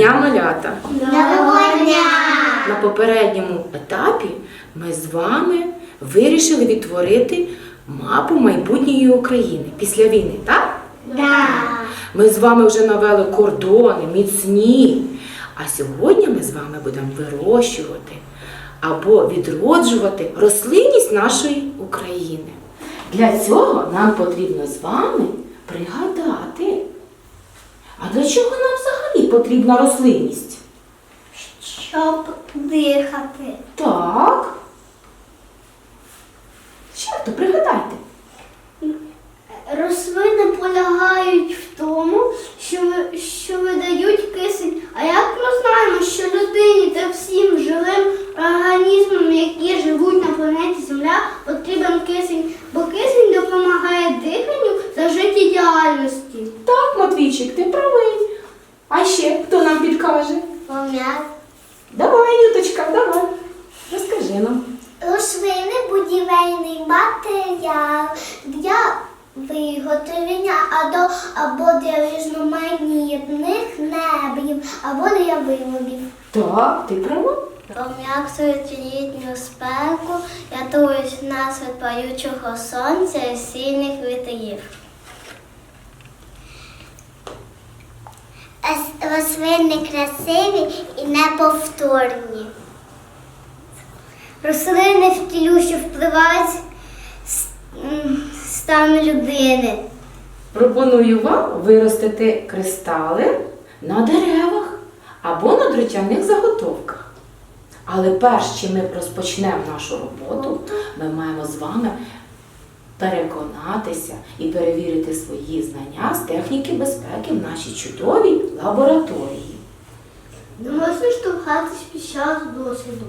Дня, малята! Доброго дня! На попередньому етапі ми з вами вирішили відтворити мапу майбутньої України після війни, так? Да. Ми з вами вже навели кордони міцні. А сьогодні ми з вами будемо вирощувати або відроджувати рослинність нашої України. Для цього нам потрібно з вами пригадати. А для чого нам взагалі потрібна рослинність? Щоб дихати. Так. Ще хто пригадайте? Рослини полягають в тому, що, що видають кисень. А як ми знаємо, що людині та всім живим організмам, які живуть на планеті Земля, потрібен кисень, бо кисень допомагає диханню та життєдіяльності. Так, Матвійчик, ти правий. А ще хто нам підкаже? Пам'ят. Давай, Юточка, давай. Розкажи нам. Рослини будівельний матеріал для виготовлення або, або для різноманітних меблів, або для виробів. Так, ти права. Пом'якшують літню спеку, рятують нас від палючого сонця і сильних вітрів. Рослини красиві і неповторні. Рослини в тілю, що впливають стан людини. Пропоную вам виростити кристали на деревах або на дротяних заготовках. Але перш чим ми розпочнемо нашу роботу, ми маємо з вами переконатися і перевірити свої знання з техніки безпеки в нашій чудовій лабораторії. Не можна штовхатись під час досвіду.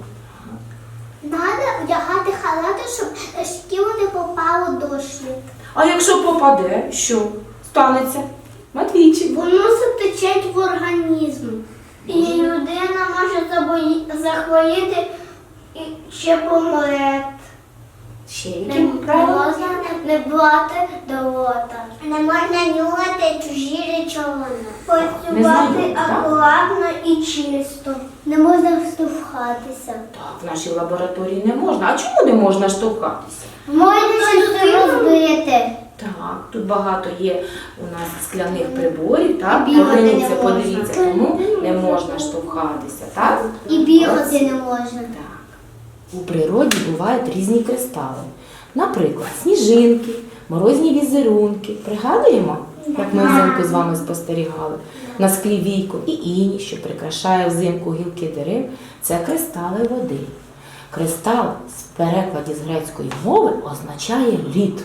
Треба одягати халати, щоб шкіло не попало дощу. А якщо попаде, що станеться? Матвійчик. Воно затече в організм. І людина може забої- захворіти і ще помре. Ще Не які правила? можна не брати до рота. Не можна нюхати чужі речовини. Працювати акуратно і чисто. Не можна вступхатися. Так, в нашій лабораторії не можна. А чому не можна штовхатися? Можна щось розбити. Так, тут багато є у нас скляних приборів, так? Подивіться, не подивіться, тому не можна штовхатися, так? І бігати не можна. Так. У природі бувають різні кристали. Наприклад, сніжинки, морозні візерунки. Пригадуємо, як ми взимку з вами спостерігали? На склі війко і іні, що прикрашає взимку гілки дерев, це кристали води. Кристал в перекладі з грецької мови означає лід.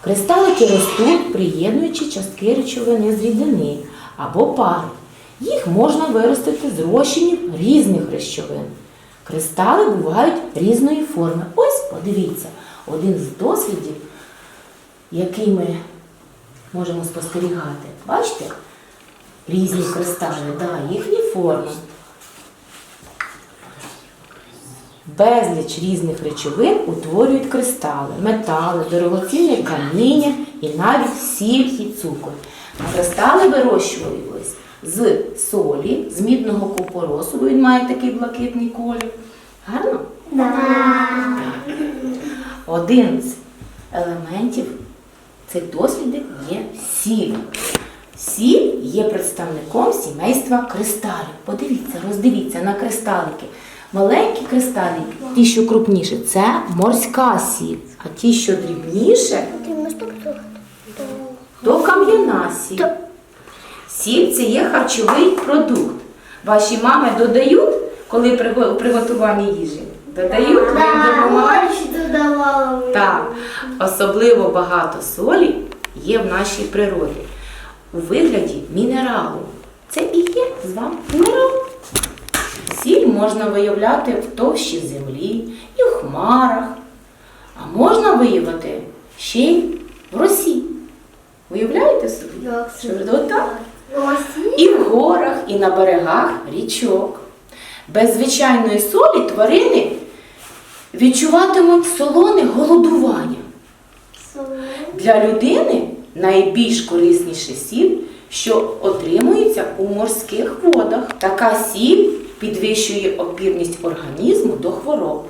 Кристалики ростуть, приєднуючи частки речовини з рідини або пари. Їх можна виростити з розчинів різних речовин. Кристали бувають різної форми. Ось подивіться, один з дослідів, який ми можемо спостерігати. Бачите? Різні кристали, да, їхні форми. Безліч різних речовин утворюють кристали, метали, дорогоцінне каміння і навіть сіль і цукор. Кристали вирощувались з солі, з мідного купоросу, бо він має такий блакитний колір. Гарно? Так. Один з елементів цих дослідів є сіль. Сіль є представником сімейства кристалів. Подивіться, роздивіться на кристалики. Маленькі кристалики, ті, що крупніші, це морська сіль, а ті, що дрібніше, то кам'яна сіль. Сіль це є харчовий продукт. Ваші мами додають, коли при приготуванні їжі? Додають, допомагаєте? додавала. Так, особливо багато солі є в нашій природі у вигляді мінералу. Це і є з вами мінерал. Сіль можна виявляти в товщі землі і в хмарах, а можна виявити ще й в росі. Уявляєте собі? Що отак? І в горах, і на берегах річок. Без звичайної солі тварини відчуватимуть солоне голодування. Для людини найбільш корисніше сіль, що отримуються у морських водах. Така сіль підвищує опірність організму до хвороб.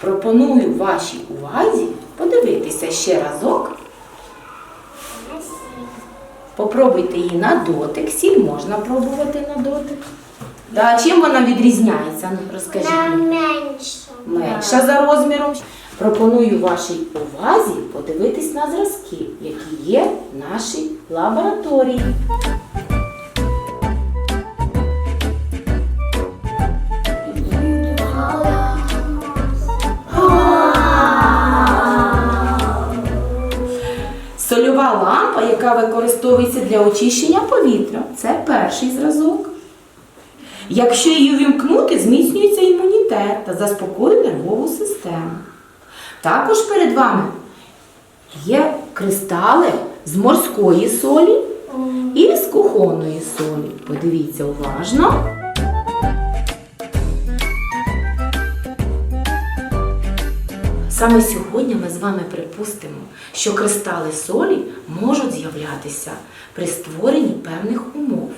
Пропоную вашій увазі подивитися ще разок. Попробуйте її на дотик. Сіль можна пробувати на дотик. Да, чим вона відрізняється? Ну, розкажіть. Вона менше. менша за розміром. Пропоную вашій увазі подивитись на зразки, які є в нашій лабораторії. Яка використовується для очищення повітря, це перший зразок. Якщо її увімкнути, зміцнюється імунітет та заспокоює нервову систему. Також перед вами є кристали з морської солі і з кухонної солі. Подивіться уважно. Саме сьогодні ми з вами припустимо, що кристали солі можуть з'являтися при створенні певних умов.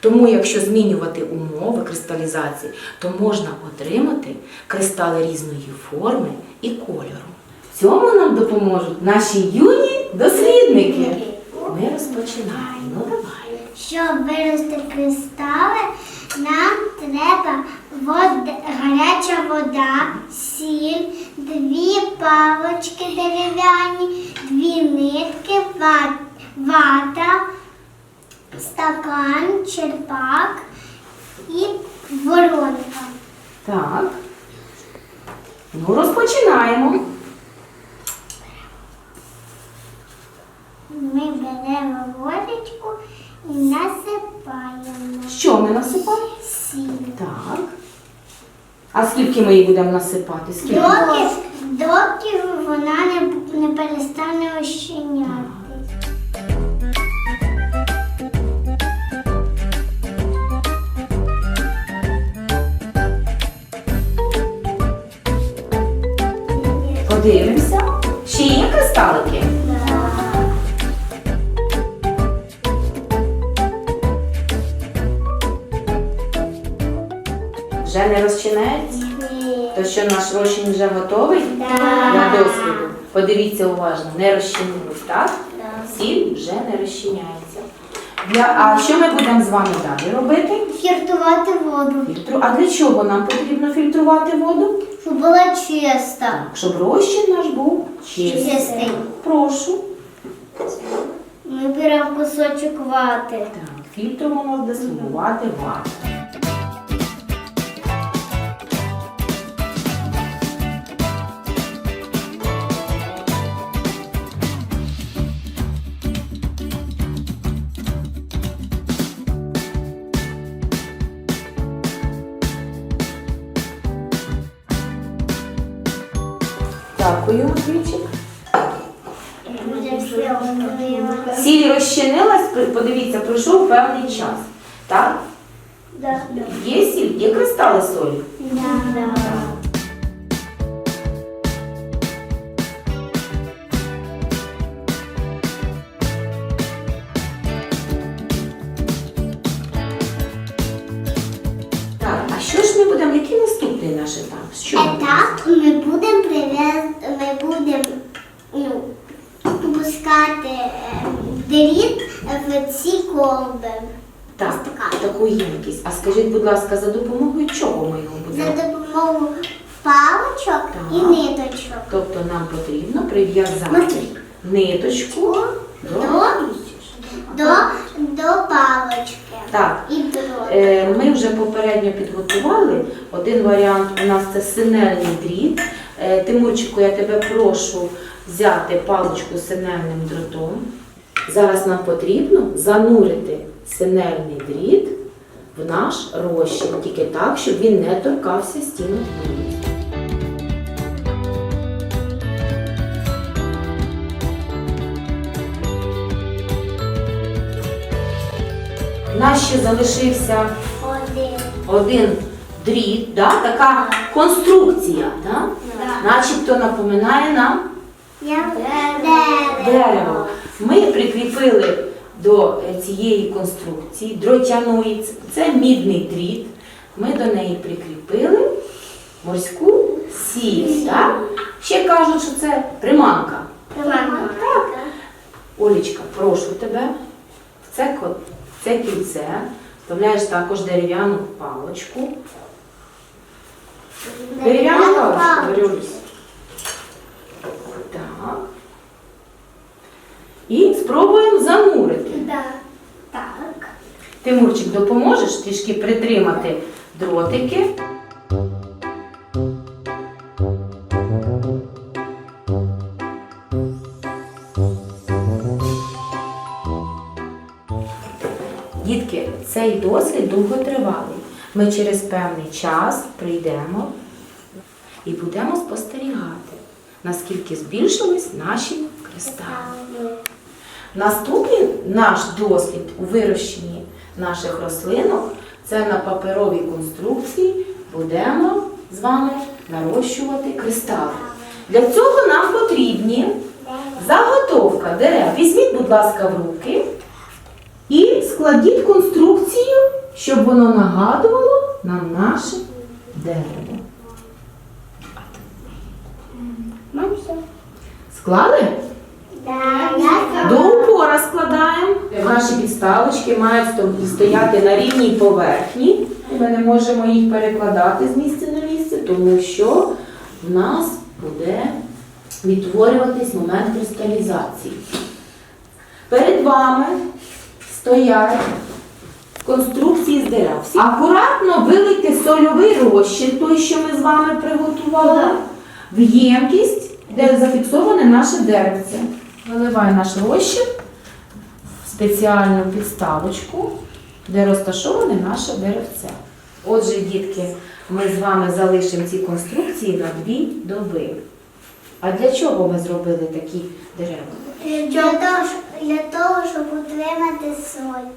Тому, якщо змінювати умови кристалізації, то можна отримати кристали різної форми і кольору. В цьому нам допоможуть наші юні дослідники. Ми розпочинаємо. Ну давай. Щоб вирости кристали, Ну, розпочинаємо. Ми беремо водичку і насипаємо Що ми насипаємо? сіль. Так. А скільки ми її будемо насипати? Скільки? Доки, доки вона не, не перестане ощиняти. Подивимося. Ще є кристалики? Вже не розчинається? То що наш розчин вже готовий для досліду? Подивіться уважно, не розчинилось, так? Сіль вже не розчиняється. Для, а що ми будемо з вами далі робити? Фіртувати воду, Фільтру. А для чого нам потрібно фільтрувати воду? Щоб була чиста. Так, щоб розчин наш був чистий. Чистий. Прошу. Ми беремо кусочок вати. Так, фільтром у нас буде слугувати Дякую, Матвійчик. Сіль розчинилась, подивіться, пройшов певний час. Так? Да. Є сіль, є кристали солі. Да. В ці колби. Так, таку ємкість. А скажіть, будь ласка, за допомогою чого ми його будемо? За допомогою паличок і ниточок. Тобто нам потрібно прив'язати ниточку до... До, до, палички. Так. Е, Ми вже попередньо підготували. Один варіант у нас це синельний дріт. Е, Тимурчику, я тебе прошу взяти паличку синельним дротом. Зараз нам потрібно занурити синельний дріт в наш розчин, тільки так, щоб він не торкався вулиці. У нас ще залишився Один. один дріт, да? така конструкція, да? начебто напоминає нам дерево. дерево. Ми прикріпили до е, цієї конструкції дротяної. Це- мідний дріт. Ми до неї прикріпили морську сіль. Так? Ще кажуть, що це приманка. Приманка. Олічка, прошу тебе, в це, це кільце вставляєш також дерев'яну палочку. Дерев'яну паличку, Варюсь. Так. І спробуємо занурити. Да. Так. Тимурчик, допоможеш трішки притримати дротики. Дітки, цей досвід довготривалий. Ми через певний час прийдемо і будемо спостерігати, наскільки збільшились наші кристали. Наступний наш досвід у вирощенні наших рослинок це на паперовій конструкції будемо з вами нарощувати кристали. Для цього нам потрібні заготовка дерев. Візьміть, будь ласка, в руки і складіть конструкцію, щоб воно нагадувало нам наше дерево. Склали? Да. Складаємо. Наші підставочки мають стояти на рівній поверхні. Ми не можемо їх перекладати з місця на місце, тому що в нас буде відтворюватись момент кристалізації. Перед вами стоять конструкції з дерев. Акуратно вилийте сольовий розчин, той, що ми з вами приготували, в ємкість, де зафіксоване наше деревце. Виливай наш розчин спеціальну підставочку, де розташоване наше деревце. Отже, дітки, ми з вами залишимо ці конструкції на дві доби. А для чого ми зробили такі дерева? Для того, щоб- для того, щоб утримати соль.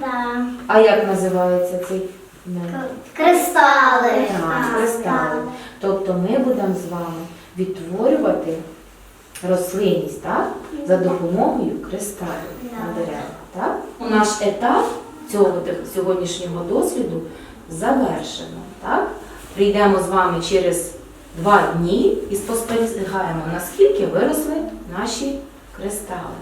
Да. А як називається цей метод? Кристали. Так, кристали. Тобто ми будемо з вами відтворювати рослинність так? За допомогою кристалів на деревах. Так? Наш етап цього сьогоднішнього досвіду завершено. Так? Прийдемо з вами через два дні і спостерігаємо, наскільки виросли наші кристали.